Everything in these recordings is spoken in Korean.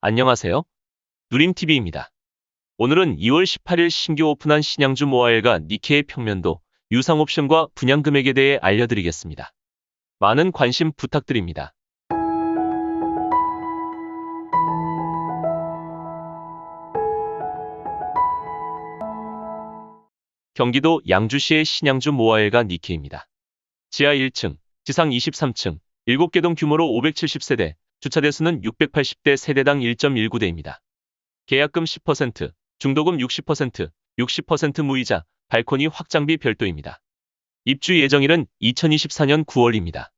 안녕하세요. 누림TV입니다. 오늘은 2월 18일 신규 오픈한 신양주 모아일과 니케의 평면도, 유상 옵션과 분양 금액에 대해 알려드리겠습니다. 많은 관심 부탁드립니다. 경기도 양주시의 신양주 모아일과 니케입니다. 지하 1층, 지상 23층, 7개 동 규모로 570세대, 주차대 수는 680대 세대당 1.19대입니다. 계약금 10%, 중도금 60%, 60% 무이자, 발코니 확장비 별도입니다. 입주 예정일은 2024년 9월입니다.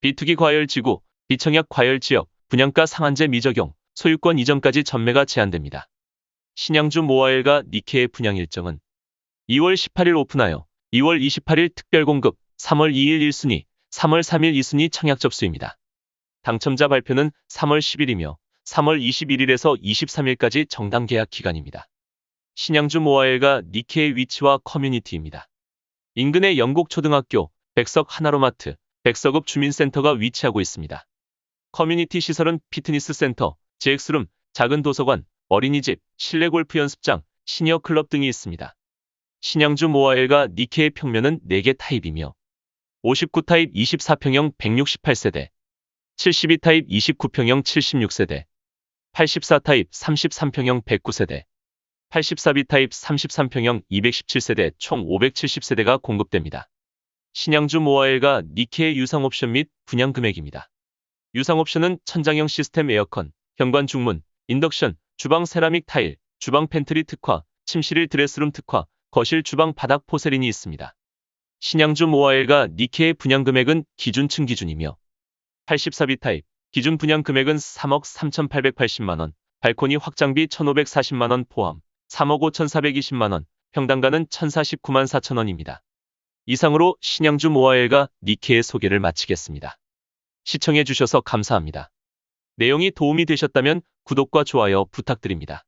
비투기 과열 지구, 비청약 과열 지역, 분양가 상한제 미적용, 소유권 이전까지 전매가 제한됩니다. 신양주 모아일과 니케의 분양 일정은 2월 18일 오픈하여 2월 28일 특별 공급, 3월 2일 1순위, 3월 3일 2순위 청약 접수입니다. 당첨자 발표는 3월 10일이며 3월 21일에서 23일까지 정당 계약 기간입니다. 신양주 모아일과 니케의 위치와 커뮤니티입니다. 인근의 영국 초등학교, 백석 하나로마트, 백석읍 주민센터가 위치하고 있습니다. 커뮤니티 시설은 피트니스 센터, GX룸, 작은 도서관, 어린이집, 실내 골프 연습장, 시니어 클럽 등이 있습니다. 신양주 모아일과 니케의 평면은 4개 타입이며 59타입 24평형 168세대, 72타입 29평형 76세대, 84타입 33평형 109세대, 84비타입 33평형 217세대 총 570세대가 공급됩니다. 신양주 모아일과 니케의 유상 옵션 및 분양 금액입니다. 유상 옵션은 천장형 시스템 에어컨, 현관 중문, 인덕션, 주방 세라믹 타일, 주방 팬트리 특화, 침실일 드레스룸 특화, 거실 주방 바닥 포세린이 있습니다. 신양주 모아일과 니케의 분양 금액은 기준층 기준이며 84비 타입, 기준 분양 금액은 3억 3,880만원, 발코니 확장비 1,540만원 포함, 3억 5,420만원, 평당가는 1,049만 4천원입니다. 이상으로 신양주 모아일과 니케의 소개를 마치겠습니다. 시청해주셔서 감사합니다. 내용이 도움이 되셨다면 구독과 좋아요 부탁드립니다.